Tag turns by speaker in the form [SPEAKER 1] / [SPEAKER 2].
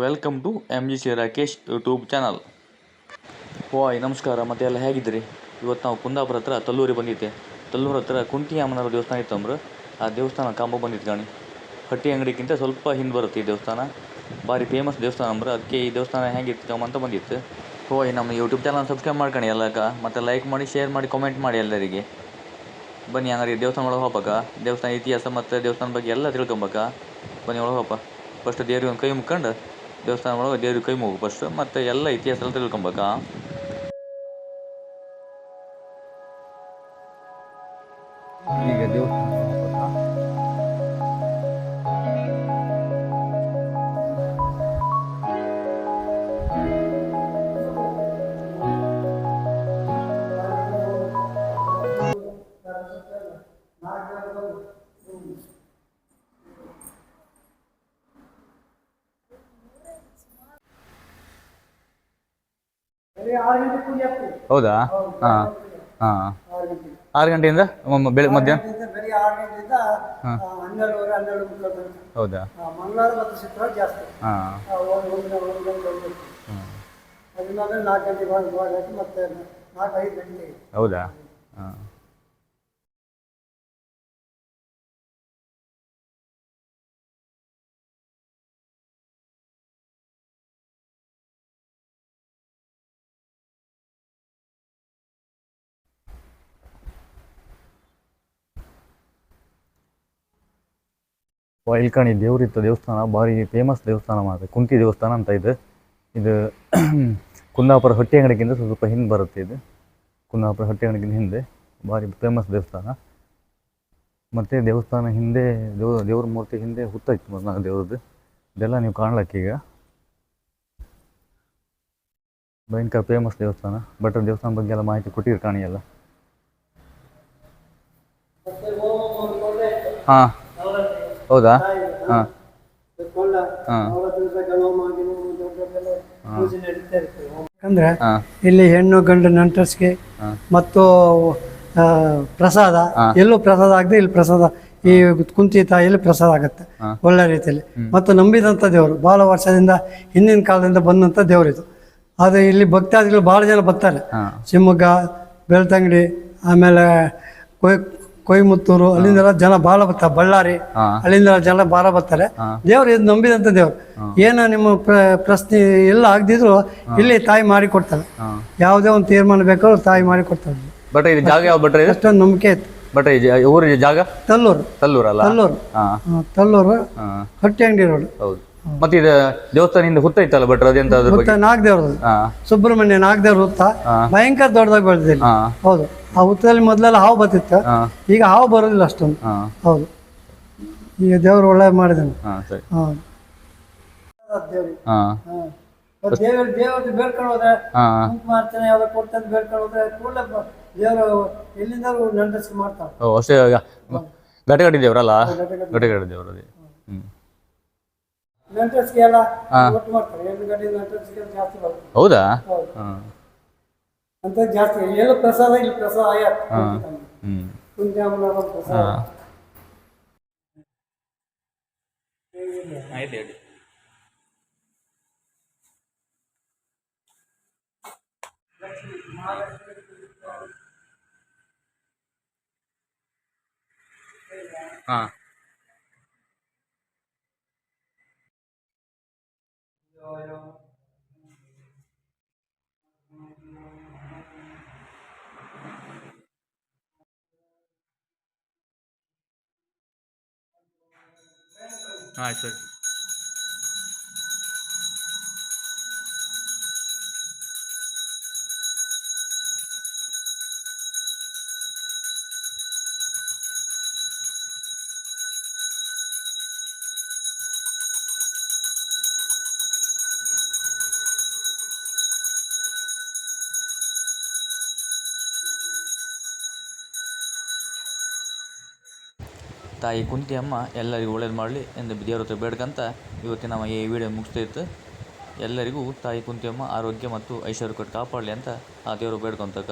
[SPEAKER 1] Welcome to M G C Rakesh YouTube channel Y ನಮಸ್ಕಾರ. ಮತ್ತೆ ಎಲ್ಲ ಹೇಗಿದ್ದೀರಿ? ಇವತ್ತು ನಾವು ಕುಂದಾಪುರ ಹತ್ರ ತಲ್ಲೂರಿಗೆ ಬಂದಿದ್ದೆ. ತಲ್ಲೂರು ಹತ್ರ ಕುಂಟಿ ಅಮ್ಮನವ್ರ ದೇವಸ್ಥಾನ ಇತ್ತು ಅಂದ್ರೆ. ಆ ದೇವಸ್ಥಾನ ಕಾಂಬ ಬಂದಿತ್ತು ಗಾಣಿ. ಹಟ್ಟಿ ಅಂಗಡಿಗಿಂತ ಸ್ವಲ್ಪ ಹಿಂದೆ ಬರುತ್ತೆ ಈ ದೇವಸ್ಥಾನ. ಭಾರಿ ಫೇಮಸ್ ದೇವಸ್ಥಾನ ಅಂದ್ರೆ. ಅದಕ್ಕೆ ಈ ದೇವಸ್ಥಾನ ಹೆಂಗಿತ್ತು ಅಂತ ಬಂದಿತ್ತು. ಹೋಯ್ ನಮ್ಮ ಯೂಟ್ಯೂಬ್ ಚಾನಲ್ ಸಬ್ಸ್ಕ್ರೈಬ್ ಮಾಡ್ಕೊಂಡು ಎಲ್ಲಕ ಮತ್ತು ಲೈಕ್ ಮಾಡಿ ಶೇರ್ ಮಾಡಿ ಕಾಮೆಂಟ್ ಮಾಡಿ ಎಲ್ಲರಿಗೆ. ಬನ್ನಿ ಹಂಗಾರೆ ದೇವಸ್ಥಾನ ಒಳಗೆ ಹೋಗ್ಬೇಕ. ದೇವಸ್ಥಾನ ಇತಿಹಾಸ ಮತ್ತು ದೇವಸ್ಥಾನ ಬಗ್ಗೆ ಎಲ್ಲ ತಿಳ್ಕೊಬೇಕ. ಬನ್ನಿ ಒಳಗೆ ಹೋಗಪ್ಪ ಫಸ್ಟ್ ದೇವ್ರಿಗೆ ಒಂದು ಕೈ ಮುಕ್ಕೊಂಡು ದೇವಸ್ಥಾನ ಒಳಗೆ ದೇವ್ರಿಗೆ ಕೈ ಮುಗು ಫಸ್ಟ್ ಮತ್ತು ಎಲ್ಲ ಇತಿಹಾಸ ಎಲ್ಲ ತಿಳ್ಕೊಬೇಕಾ? ಈಗ ದೇವಸ್ಥಾನ ಹೌದಾ? ಹಾಂ ಹಾಂ. ಆರು ಗಂಟೆಯಿಂದ ಬೆಳ ಮಧ್ಯಾಹ್ನ?
[SPEAKER 2] ಬೆಳಿಗ್ಗೆ ಆರು
[SPEAKER 1] ಹೌದಾ? ಹಾಂ. ಇಲ್ಕಣಿ ದೇವ್ರಿತ್ತು ದೇವಸ್ಥಾನ, ಭಾರಿ ಫೇಮಸ್ ದೇವಸ್ಥಾನ ಮಾತ್ರ. ಕುಂತಿ ದೇವಸ್ಥಾನ ಅಂತ ಇದೆ. ಇದು ಕುಂದಾಪುರ ಹೊಟ್ಟೆ ಅಂಗಡಿಗಿಂತ ಸ್ವಲ್ಪ ಹಿಂದೆ ಬರುತ್ತೆ ಇದು. ಕುಂದಾಪುರ ಹೊಟ್ಟೆ ಅಂಗಡಿಗಿಂತ ಹಿಂದೆ. ಭಾರಿ ಫೇಮಸ್ ದೇವಸ್ಥಾನ. ಮತ್ತು ದೇವಸ್ಥಾನ ಹಿಂದೆ, ದೇವ, ದೇವ್ರ ಮೂರ್ತಿ ಹಿಂದೆ ಹುತ್ತಾಯ್ತು ಮೊದಲಾಗ ದೇವ್ರದ್ದು. ಇದೆಲ್ಲ ನೀವು ಕಾಣಲಕ್ಕೀಗ ಭಯಂಕರ ಫೇಮಸ್ ದೇವಸ್ಥಾನ. ಬಟ್ ದೇವಸ್ಥಾನ ಬಗ್ಗೆ ಎಲ್ಲ ಮಾಹಿತಿ ಕೊಟ್ಟಿರಿ
[SPEAKER 2] ಕಾಣಿಯಲ್ಲ
[SPEAKER 1] ಹಾಂ. ಹೌದಾ? ಹಾಂ. ಹಾಂ.
[SPEAKER 2] ಯಾಕಂದ್ರೆ
[SPEAKER 1] ಹಾಂ.
[SPEAKER 2] ಇಲ್ಲಿ ಹೆಣ್ಣು ಗಂಡು ನಂಟರ್ಸ್ಗೆ ಮತ್ತು ಆ, ಪ್ರಸಾದ ಎಲ್ಲೂ ಪ್ರಸಾದ ಆಗದೆ ಇಲ್ಲಿ ಪ್ರಸಾದ ಈ ಕುಂತಿ ತಾಯಿಯಲ್ಲಿ ಪ್ರಸಾದ ಆಗುತ್ತೆ. ಒಳ್ಳೆ ರೀತಿಯಲ್ಲಿ. ಮತ್ತು ನಂಬಿದಂಥ ದೇವರು ಭಾಳ ವರ್ಷದಿಂದ ಹಿಂದಿನ ಕಾಲದಿಂದ ಬಂದಂಥ ದೇವರು ಇದು ಆದರೆ ಇಲ್ಲಿ ಭಕ್ತಾದಿಗಳು ಭಾಳ ಜನ ಬರ್ತಾರೆ. ಶಿವಮೊಗ್ಗ ಬೆಳ್ತಂಗಡಿ ಆಮೇಲೆ ಕೊಯ್ ಕೊಯ್ಮುತ್ತೂರು ಅಲ್ಲಿಂದೆಲ್ಲ ಜನ ಬಹಳ ಬರ್ತಾರೆ ಬಳ್ಳಾರಿ ಅಲ್ಲಿಂದ ಜನ ಬಹಳ ಬರ್ತಾರೆ. ದೇವ್ರು ಇದು ನಂಬಿದಂತ ದೇವ್ರು. ಏನು ನಿಮ್ಮ ಪ್ರ- ಪ್ರಶ್ನೆ ಎಲ್ಲ ಆಗದಿದ್ರು ಇಲ್ಲಿ ತಾಯಿ ಮಾಡಿ ಕೊಡ್ತಾರೆ. ಯಾವುದೇ ಒಂದು ತೀರ್ಮಾನ ಬೇಕಾದ್ರು ತಾಯಿ ಮಾಡಿ ಕೊಡ್ತಾರೆ.
[SPEAKER 1] ಬಟ್ ಇದು ಜಾಗ ಯಾವ ಬಟ್ರೆ ಎಷ್ಟೊಂದು
[SPEAKER 2] ಅಷ್ಟೊಂದು ನಂಬಿಕೆ ಇತ್ತು.
[SPEAKER 1] ಬಟ್ ಈ ಜಾ- ಊರು ಜಾಗ?
[SPEAKER 2] ತಲ್ಲೂರು.
[SPEAKER 1] ತಲ್ಲೂರಲ್ಲ?
[SPEAKER 2] ತಲ್ಲೂರು. ಆ, ತಲ್ಲೂರು
[SPEAKER 1] ಹೊಟ್ಟೆ
[SPEAKER 2] ಹಟ್ಟಿ ಅಂಗಡಿ ರೋಡ್.
[SPEAKER 1] ಹೌದು. ಮತ್ತೆ ಇದು ದೇವಸ್ಥಾನದಿಂದ ಹುತ್ತ ಇತ್ತಲ್ಲ ಭಟ್ರ ಅದೆಂತ ಅದ್ರ ಬಗ್ಗೆ?
[SPEAKER 2] ನಾಗದೇವ್ರದ್ದು.
[SPEAKER 1] ಹಾಂ.
[SPEAKER 2] ಸುಬ್ರಹ್ಮಣ್ಯ ನಾಗದೇವ್ರ ಹುತ್ತ ಭಯಂಕರ ದೊಡ್ಡದಾಗಿ ಬೆಳೆದಿಲ್ಲ
[SPEAKER 1] ಹಾಂ.
[SPEAKER 2] ಹೌದು. ಆ ಹುತ್ತದಲ್ಲಿ ಮೊದಲೆಲ್ಲ ಹಾವು ಬರ್ತಿತ್ತು
[SPEAKER 1] ಹಾಂ.
[SPEAKER 2] ಈಗ ಹಾವು ಬರೋದಿಲ್ಲ ಅಷ್ಟೊಂದು.
[SPEAKER 1] ಹಾಂ.
[SPEAKER 2] ಹೌದು. ಈಗ ದೇವ್ರು ಒಳ್ಳೆ ಮಾಡಿದ್ದಾನೆ.
[SPEAKER 1] ಹಾ ಸರಿ.
[SPEAKER 2] ಹೌದು
[SPEAKER 1] ಹಾಂ.
[SPEAKER 2] ಹಾಂ. ದೇವ್ರ ದೇವ್ರದ್ದು ಬೇಡ್ಕೊಂಡು ಹೋದ್ರೆ
[SPEAKER 1] ಹಾಂ.
[SPEAKER 2] ಯಾವ್ದು ಬೇಡ್ಕೊಂಡು ಹೋದ್ರೆ ಕೂಡಲೇ ದೇವರು ನಂಟಸ್ಕೆ ಮಾಡ್ತಾರೆ.
[SPEAKER 1] ಓ ಅಷ್ಟೇ ಗಟ್ಟಿಗಟ್ಟಿ ದೇವ್ರಲ್ಲ? ಗಟ್ಟಿಗಟ್ಟಿ ದೇವ್ರು ಅದೇ ಹ್ಞೂ ಹೌದಾ?
[SPEAKER 2] ಹೌದು
[SPEAKER 1] ಹಾಂ.
[SPEAKER 2] ಅಂತ ಜಾಸ್ತಿ ಎಲ್ಲ ಪ್ರಸಾದ ಇಲ್ಲಿ ಪ್ರಸಾದ ಆಯ್ತು
[SPEAKER 1] ಹಾಂ. ಹ್ಞೂ
[SPEAKER 2] ಕುಂಜಾಮನವರ ಪ್ರಸಾದ
[SPEAKER 1] ಹಾಂ. ಆಯ್ತು ಹೇಳಿ ಹಾಂ. ಆಯ್ತು ಸರಿ ತಾಯಿ ಕುಂತಿ ಅಮ್ಮ, ಎಲ್ಲರಿಗೂ ಒಳ್ಳೇದು ಮಾಡಲಿ ಎಂದು ದೇವರ ಹತ್ರ ಬೇಡ್ಕಂತ ಇವತ್ತಿನ ನಮ್ಮ ಈ ವಿಡಿಯೋ ಇತ್ತು ಎಲ್ಲರಿಗೂ ತಾಯಿ ಕುಂತಿ ಅಮ್ಮ, ಆರೋಗ್ಯ ಮತ್ತು ಐಶ್ವರ್ಯ ಕೊಟ್ಟು ಕಾಪಾಡಲಿ ಅಂತ ಆ ದೇವರು ಬೇಡ್ಕೊಂತಕ್ಕ.